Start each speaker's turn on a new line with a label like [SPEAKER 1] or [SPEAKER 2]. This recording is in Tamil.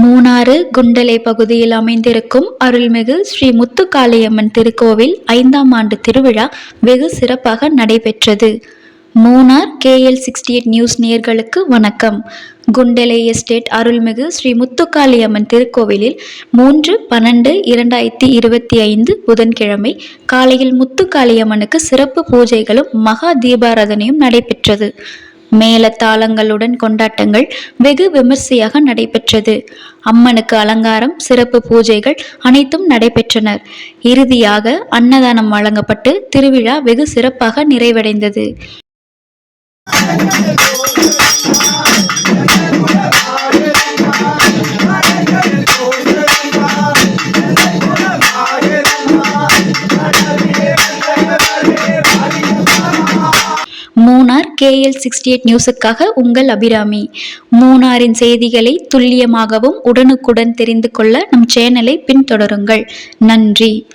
[SPEAKER 1] மூணாறு குண்டலை பகுதியில் அமைந்திருக்கும் அருள்மிகு ஸ்ரீ முத்துக்காளியம்மன் திருக்கோவில் ஐந்தாம் ஆண்டு திருவிழா வெகு சிறப்பாக நடைபெற்றது. Munnar KL sixty eight news நேர்களுக்கு வணக்கம். குண்டலை எஸ்டேட் அருள்மிகு ஸ்ரீ முத்துக்காளியம்மன் திருக்கோவிலில் மூன்று பன்னெண்டு இரண்டாயிரத்தி இருபத்தி ஐந்து புதன்கிழமை காலையில் முத்துக்காளியம்மனுக்கு சிறப்பு பூஜைகளும் மகா தீபாராதனையும் நடைபெற்றது. மேலத்தாளங்களுடன் கொண்டாட்டங்கள் வெகு விமர்சையாக நடைபெற்றது. அம்மனுக்கு அலங்காரம் சிறப்பு பூஜைகள் அனைத்தும் நடைபெற்றனர். இறுதியாக அன்னதானம் வழங்கப்பட்டு திருவிழா வெகு சிறப்பாக நிறைவடைந்தது. கேஎல் சிக்ஸ்டி எயிட் நியூஸுக்காக உங்கள் அபிராமி. மூணாரின் செய்திகளை துல்லியமாகவும் உடனுக்குடன் தெரிந்து கொள்ள நம் சேனலை பின்தொடருங்கள். நன்றி.